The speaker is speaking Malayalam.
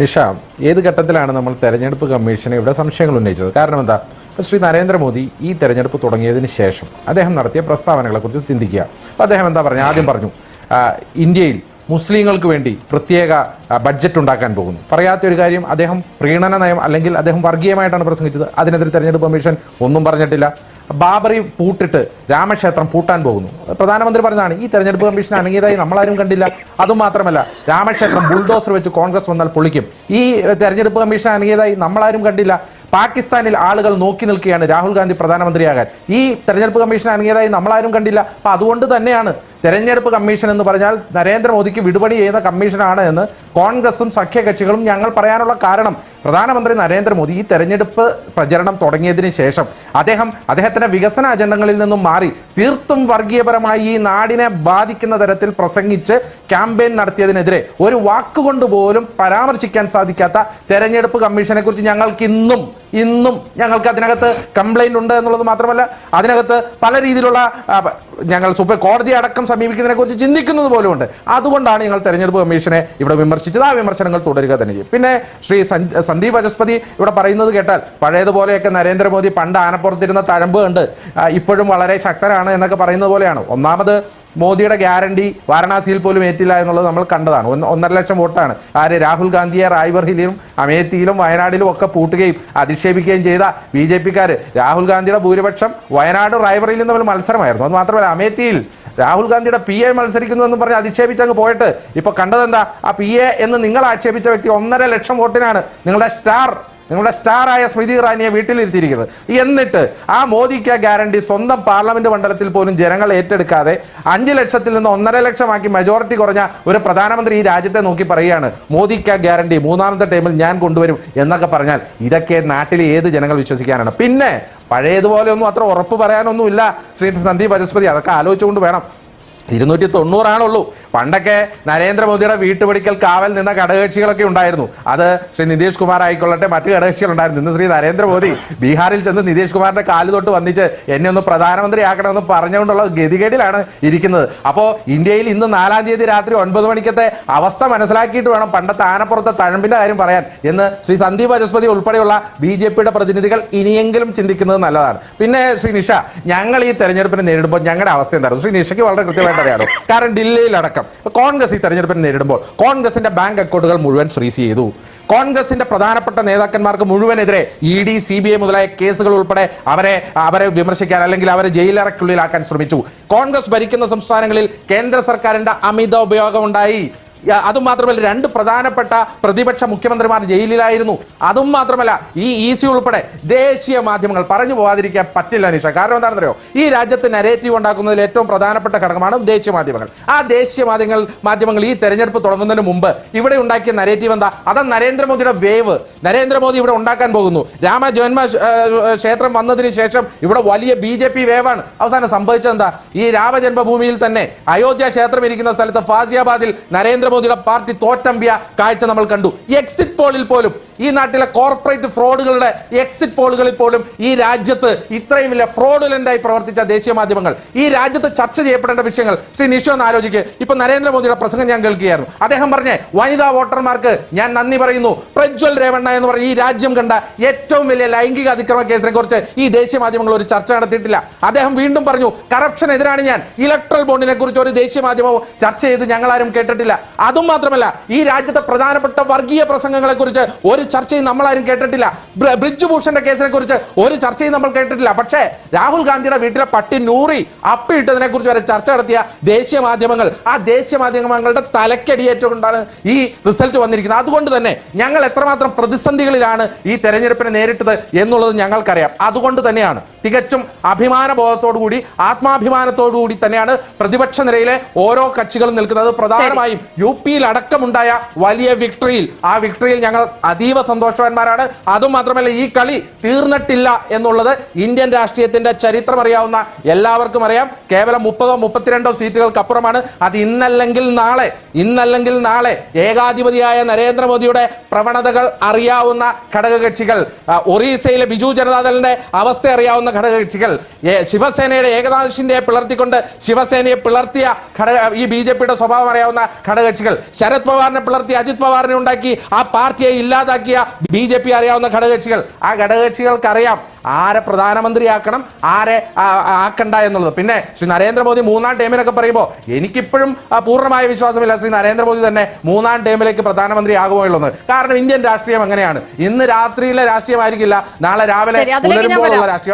നിഷ ഏത് ഘട്ടത്തിലാണ് നമ്മൾ തെരഞ്ഞെടുപ്പ് കമ്മീഷനെ ഇവിടെ സംശയങ്ങൾ ഉന്നയിച്ചത്? കാരണം എന്താ? ശ്രീ നരേന്ദ്രമോദി ഈ തെരഞ്ഞെടുപ്പ് തുടങ്ങിയതിന് ശേഷം അദ്ദേഹം നടത്തിയ പ്രസ്താവനകളെക്കുറിച്ച് ചിന്തിക്കുക. അപ്പോൾ അദ്ദേഹം എന്താ പറഞ്ഞു? ആദ്യം പറഞ്ഞു ഇന്ത്യയിൽ മുസ്ലിങ്ങൾക്ക് വേണ്ടി പ്രത്യേക ബഡ്ജറ്റ് ഉണ്ടാക്കാൻ പോകുന്നു. പറയാത്ത ഒരു കാര്യം അദ്ദേഹം പ്രീണന നയം അല്ലെങ്കിൽ അദ്ദേഹം വർഗീയമായിട്ടാണ് പ്രസംഗിച്ചത്. അതിനെതിരെ തെരഞ്ഞെടുപ്പ് കമ്മീഷൻ ഒന്നും പറഞ്ഞിട്ടില്ല. ബാബറി പൂട്ടിട്ട് രാമക്ഷേത്രം പൂട്ടാൻ പോകുന്നു. പ്രധാനമന്ത്രി പറഞ്ഞതാണ് ഈ തെരഞ്ഞെടുപ്പ് കമ്മീഷൻ അനങ്ങിയതായി നമ്മളാരും കണ്ടില്ല. അതുമാത്രമല്ല രാമക്ഷേത്രം ബുൾഡോസർ വെച്ച് കോൺഗ്രസ് വന്നാൽ പൊളിക്കും. ഈ തെരഞ്ഞെടുപ്പ് കമ്മീഷൻ അനങ്ങിയതായി നമ്മളാരും കണ്ടില്ല. പാകിസ്ഥാനിൽ ആളുകൾ നോക്കി നിൽക്കുകയാണ് രാഹുൽ ഗാന്ധി പ്രധാനമന്ത്രിയാകാൻ. ഈ തെരഞ്ഞെടുപ്പ് കമ്മീഷൻ അനങ്ങിയതായി നമ്മളാരും കണ്ടില്ല. അപ്പൊ അതുകൊണ്ട് തന്നെയാണ് തെരഞ്ഞെടുപ്പ് കമ്മീഷൻ എന്ന് പറഞ്ഞാൽ നരേന്ദ്രമോദിക്ക് വിടുപണി ചെയ്യുന്ന കമ്മീഷനാണ് എന്ന് കോൺഗ്രസും സഖ്യകക്ഷികളും ഞങ്ങൾ പറയാനുള്ള കാരണം. പ്രധാനമന്ത്രി നരേന്ദ്രമോദി ഈ തെരഞ്ഞെടുപ്പ് പ്രചരണം തുടങ്ങിയതിന് ശേഷം അദ്ദേഹം അദ്ദേഹത്തിന്റെ വികസന അജണ്ടകളിൽ നിന്നും മാറി തീർത്തും വർഗീയപരമായി ഈ നാടിനെ ബാധിക്കുന്ന തരത്തിൽ പ്രസംഗിച്ച് ക്യാമ്പയിൻ നടത്തിയതിനെതിരെ ഒരു വാക്കുകൊണ്ട് പോലും പരാമർശിക്കാൻ സാധിക്കാത്ത തെരഞ്ഞെടുപ്പ് കമ്മീഷനെക്കുറിച്ച് ഞങ്ങൾക്ക് ഇന്നും ഇന്നും ഞങ്ങൾക്ക് അതിനകത്ത് കംപ്ലൈന്റ് ഉണ്ട് എന്നുള്ളത് മാത്രമല്ല അതിനകത്ത് പല രീതിയിലുള്ള ഞങ്ങൾ സുപ്രീം കോടതി അടക്കം സമീപിക്കുന്നതിനെ കുറിച്ച് ചിന്തിക്കുന്നത് പോലുമുണ്ട് അതുകൊണ്ടാണ് ഞങ്ങൾ തെരഞ്ഞെടുപ്പ് കമ്മീഷനെ ഇവിടെ വിമർശിച്ചത്. ആ വിമർശനങ്ങൾ തുടരുക തന്നെ ചെയ്യും. പിന്നെ ശ്രീ സന്ദീപ് വചസ്പതി ഇവിടെ പറയുന്നത് കേട്ടാൽ പഴയതുപോലെയൊക്കെ നരേന്ദ്രമോദി പണ്ട് ആനപ്പുറത്തിരുന്ന തഴമ്പ് കണ്ട് ഇപ്പോഴും വളരെ ശക്തരാണ് എന്നൊക്കെ പറയുന്നത് പോലെയാണ്. ഒന്നാമത് മോദിയുടെ ഗ്യാരണ്ടി വാരണാസിയിൽ പോലും ഏറ്റില്ല എന്നുള്ളത് നമ്മൾ കണ്ടതാണ്. ഒന്ന് ഒന്നര ലക്ഷം വോട്ടാണ്. ആര് രാഹുൽ ഗാന്ധിയെ റായ്ബർഹിലും അമേത്തിയിലും വയനാടിലും ഒക്കെ പൂട്ടുകയും അധിക്ഷേപിക്കുകയും ചെയ്ത ബി ജെ പിക്കാർ രാഹുൽ ഗാന്ധിയുടെ ഭൂരിപക്ഷം വയനാട് റായ്ബറേലിയും തമ്മിൽ മത്സരമായിരുന്നു. അത് മാത്രമല്ല അമേത്തിയിൽ രാഹുൽ ഗാന്ധിയുടെ പി എ മത്സരിക്കുന്നു എന്ന് പറഞ്ഞ് അധിക്ഷേപിച്ച് അങ്ങ് പോയിട്ട് ഇപ്പൊ കണ്ടതെന്താ? ആ പി എ എന്ന് നിങ്ങൾ ആക്ഷേപിച്ച വ്യക്തി ഒന്നര ലക്ഷം വോട്ടിനാണ് നിങ്ങളുടെ സ്റ്റാർ നിങ്ങളുടെ സ്റ്റാറായ സ്മൃതി ഇറാനിയെ വീട്ടിലിരുത്തിയിരിക്കുന്നത് എന്നിട്ട് ആ മോദിക്ക് ഗ്യാരണ്ടി സ്വന്തം പാർലമെന്റ് മണ്ഡലത്തിൽ പോലും ജനങ്ങൾ ഏറ്റെടുക്കാതെ അഞ്ച് ലക്ഷത്തിൽ നിന്ന് ഒന്നര ലക്ഷമാക്കി മെജോറിറ്റി കുറഞ്ഞ ഒരു പ്രധാനമന്ത്രി ഈ രാജ്യത്തെ നോക്കി പറയുകയാണ് മോദിക്ക് ഗ്യാരണ്ടി മൂന്നാമത്തെ ടൈമിൽ ഞാൻ കൊണ്ടുവരും എന്നൊക്കെ പറഞ്ഞാൽ ഇതൊക്കെ നാട്ടിലെ ഏത് ജനങ്ങൾ വിശ്വസിക്കാനാണ്. പിന്നെ പഴയതുപോലെ ഒന്നും അത്ര ഉറപ്പ് പറയാനൊന്നുമില്ല. ശ്രീ സന്ദീപ് ബജസ്പതി അതൊക്കെ ആലോചിച്ചുകൊണ്ട് വേണം. ഇരുന്നൂറ്റി തൊണ്ണൂറാണുള്ളൂ. പണ്ടൊക്കെ നരേന്ദ്രമോദിയുടെ വീട്ടുപടിക്കൽ കാവൽ നിന്ന ഘടകകക്ഷികളൊക്കെ ഉണ്ടായിരുന്നു. അത് ശ്രീ നിതീഷ് കുമാർ ആയിക്കൊള്ളട്ടെ മറ്റു ഘടകകക്ഷികൾ ഉണ്ടായിരുന്നു. ഇന്ന് ശ്രീ നരേന്ദ്രമോദി ബീഹാറിൽ ചെന്ന് നിതീഷ് കുമാറിന്റെ കാൽ തൊട്ട് വന്നിച്ച് എന്നെ ഒന്ന് പ്രധാനമന്ത്രി ആക്കണമെന്ന് പറഞ്ഞുകൊണ്ടുള്ള ഗതികേടിലാണ് ഇരിക്കുന്നത്. അപ്പോൾ ഇന്ത്യയിൽ ഇന്ന് നാലാം തീയതി രാത്രി ഒൻപത് മണിക്കത്തെ അവസ്ഥ മനസ്സിലാക്കിയിട്ട് വേണം പണ്ടത്തെ ആനപ്പുറത്തെ തഴമ്പിന്റെ കാര്യം പറയാൻ എന്ന് ശ്രീ സന്ദീപ് വചസ്പതി ഉൾപ്പെടെയുള്ള ബി ജെ പിയുടെ പ്രതിനിധികൾ ഇനിയെങ്കിലും ചിന്തിക്കുന്നത് നല്ലതാണ്. പിന്നെ ശ്രീ നിഷ ഞങ്ങൾ ഈ തെരഞ്ഞെടുപ്പിനെ നേരിടുമ്പോൾ ഞങ്ങളുടെ അവസ്ഥ എന്തായിരുന്നു? ശ്രീ നിഷയ്ക്ക് വളരെ കൃത്യമായിട്ട് അറിയാമോ കാരണം ഡൽഹിയിലടക്കം കോൺഗ്രസ് ഈ തെരഞ്ഞെടുപ്പിനെ നേരിടുമ്പോൾ കോൺഗ്രസിന്റെ ബാങ്ക് അക്കൗണ്ടുകൾ മുഴുവൻ ഫ്രീസ് ചെയ്തു. കോൺഗ്രസിന്റെ പ്രധാനപ്പെട്ട നേതാക്കന്മാർക്ക് മുഴുവനെതിരെ E D C B I മുതലായ കേസുകൾ ഉൾപ്പെടെ അവരെ അവരെ വിമർശിക്കാൻ അല്ലെങ്കിൽ അവരെ ജയിലറയ്ക്കുള്ളിലാക്കാൻ ശ്രമിച്ചു. കോൺഗ്രസ് ഭരിക്കുന്ന സംസ്ഥാനങ്ങളിൽ കേന്ദ്ര സർക്കാരിന്റെ അമിത ഉപയോഗം ഉണ്ടായി യ- അതും മാത്രമല്ല രണ്ട് പ്രധാനപ്പെട്ട പ്രതിപക്ഷ മുഖ്യമന്ത്രിമാർ ജയിലിലായിരുന്നു. അതും മാത്രമല്ല ഈ ഇ സി ഉൾപ്പെടെ ദേശീയ മാധ്യമങ്ങൾ പറഞ്ഞു പോകാതിരിക്കാൻ പറ്റില്ല നിഷ കാരണം എന്താണെന്നറിയോ? ഈ രാജ്യത്ത് നരേറ്റീവ് ഉണ്ടാക്കുന്നതിൽ ഏറ്റവും പ്രധാനപ്പെട്ട ഘടകമാണ് ദേശീയ മാധ്യമങ്ങൾ. ആ ദേശീയ മാധ്യമങ്ങൾ മാധ്യമങ്ങൾ ഈ തെരഞ്ഞെടുപ്പ് തുടങ്ങുന്നതിന് മുമ്പ് ഇവിടെ ഉണ്ടാക്കിയ നരേറ്റീവ് എന്താ? അതാ നരേന്ദ്രമോദിയുടെ വേവ്. നരേന്ദ്രമോദി ഇവിടെ ഉണ്ടാക്കാൻ പോകുന്നു. രാമ ജന്മ ക്ഷേത്രം വന്നതിന് ശേഷം ഇവിടെ വലിയ ബി ജെ പി വേവാണ്. അവസാനം സംഭവിച്ചത് എന്താ ഈ രാമജന്മഭൂമിയിൽ തന്നെ അയോധ്യ ക്ഷേത്രം ഇരിക്കുന്ന സ്ഥലത്ത് ഫാസിയാബാദിൽ നരേന്ദ്രമോദിയുടെ പാർട്ടി തോറ്റമ്പിയ കാഴ്ച നമ്മൾ കണ്ടു. എക്സിറ്റ് പോളിൽ പോലും ഈ നാട്ടിലെ കോർപ്പറേറ്റ് ഫ്രോഡുകളുടെ എക്സിറ്റ് പോളുകളിൽ പോലും ഈ രാജ്യത്ത് ഇത്രയും വലിയ ഫ്രോഡുലന്റായി പ്രവർത്തിച്ച ദേശീയ മാധ്യമങ്ങൾ ഈ രാജ്യത്ത് ചർച്ച ചെയ്യപ്പെടേണ്ട വിഷയങ്ങൾ. ശ്രീ നിഷോ എന്ന് ആലോചിക്ക്. ഇപ്പൊ നരേന്ദ്രമോദിയുടെ പ്രസംഗം ഞാൻ കേൾക്കുകയായിരുന്നു. അദ്ദേഹം പറഞ്ഞേ വനിതാ വോട്ടർമാർക്ക് ഞാൻ നന്ദി പറയുന്നു. പ്രജ്വൽ രേവണ്ണ എന്ന് പറഞ്ഞ ഈ രാജ്യം കണ്ട ഏറ്റവും വലിയ ലൈംഗിക അതിക്രമ കേസിനെ കുറിച്ച് ഈ ദേശീയ മാധ്യമങ്ങൾ ഒരു ചർച്ച നടത്തിയിട്ടില്ല. അദ്ദേഹം വീണ്ടും പറഞ്ഞു കറപ്ഷൻ എതിരാണ് ഞാൻ. ഇലക്ട്രൽ ബോണ്ടിനെ കുറിച്ച് ഒരു ദേശീയ മാധ്യമവും ചർച്ച ചെയ്ത് ഞങ്ങളാരും കേട്ടിട്ടില്ല. അതും മാത്രമല്ല ഈ രാജ്യത്തെ പ്രധാനപ്പെട്ട വർഗീയ പ്രസംഗങ്ങളെ കുറിച്ച് ഒരു ചർച്ചയും നമ്മളാരും കേട്ടിട്ടില്ല. ബ്രിഡ്ജ് ബ്രിജ് ഭൂഷന്റെ കേസിനെ കുറിച്ച് ഒരു ചർച്ചയും നമ്മൾ കേട്ടിട്ടില്ല. പക്ഷേ രാഹുൽ ഗാന്ധിയുടെ വീട്ടിലെ പട്ടി നൂറി അപ്പിയിട്ടതിനെ കുറിച്ച് വരെ ചർച്ച നടത്തിയ ദേശീയ മാധ്യമങ്ങൾ ആ ദേശീയ മാധ്യമങ്ങളുടെ തലക്കടിയേറ്റുകൊണ്ടാണ് ഈ റിസൾട്ട് വന്നിരിക്കുന്നത്. അതുകൊണ്ട് തന്നെ ഞങ്ങൾ എത്രമാത്രം പ്രതിസന്ധികളിലാണ് ഈ തെരഞ്ഞെടുപ്പിനെ നേരിട്ടത് എന്നുള്ളത് ഞങ്ങൾക്കറിയാം. അതുകൊണ്ട് തന്നെയാണ് തികച്ചും അഭിമാന കൂടി ആത്മാഭിമാനത്തോടു കൂടി തന്നെയാണ് പ്രതിപക്ഷ നിരയിലെ ഓരോ കക്ഷികളും നിൽക്കുന്നത്. പ്രധാനമായും യു പിയിൽ അടക്കമുണ്ടായ വലിയ വിക്ടറിയിൽ ആ വിക്ടറിയിൽ ഞങ്ങൾ അതീവ സന്തോഷവാന്മാരാണ്. അതുമാത്രമല്ല ഈ കളി തീർന്നിട്ടില്ല എന്നുള്ളത് ഇന്ത്യൻ രാഷ്ട്രീയത്തിന്റെ ചരിത്രം അറിയാവുന്ന എല്ലാവർക്കും അറിയാം. കേവലം മുപ്പതോ മുപ്പത്തിരണ്ടോ സീറ്റുകൾക്കപ്പുറമാണ്. അത് ഇന്നല്ലെങ്കിൽ നാളെ ഇന്നല്ലെങ്കിൽ നാളെ ഏകാധിപതിയായ നരേന്ദ്രമോദിയുടെ പ്രവണതകൾ അറിയാവുന്ന ഘടകകക്ഷികൾ ഒറീസയിലെ ബിജു ജനതാദളിന്റെ അവസ്ഥ അറിയാവുന്ന ഘടകകക്ഷികൾ ശിവസേനയുടെ ഏകനാഥിന്റെ പിളർത്തിക്കൊണ്ട് ശിവസേനയെ പിളർത്തിയ ഘടക ഈ ബി സ്വഭാവം അറിയാവുന്ന ഘടകകക്ഷികൾ ഘടകകക്ഷികൾ ശരത് പവാറിനെ പിളർത്തി അജിത് പവാറിനെ ഉണ്ടാക്കി ആ പാർട്ടിയെ ഇല്ലാതാക്കിയ ബി ജെ പി അറിയാവുന്ന ഘടകകക്ഷികൾ. ആ ഘടകകക്ഷികൾക്ക് അറിയാം ആരെ പ്രധാനമന്ത്രിയാക്കണം ആരെ ആക്കണ്ട എന്നുള്ളത്. പിന്നെ ശ്രീ നരേന്ദ്രമോദി മൂന്നാം ടൈമിനൊക്കെ പറയുമ്പോൾ എനിക്കിപ്പോഴും പൂർണമായ വിശ്വാസമില്ല ശ്രീ നരേന്ദ്രമോദി തന്നെ മൂന്നാം ടൈമിലേക്ക് പ്രധാനമന്ത്രി ആകുമോ ഉള്ളത് കാരണം ഇന്ത്യൻ രാഷ്ട്രീയം അങ്ങനെയാണ്. ഇന്ന് രാത്രിയിലെ രാഷ്ട്രീയമായിരിക്കില്ല നാളെ രാവിലെ പുലരുമ്പോഴുള്ള രാഷ്ട്രീയം.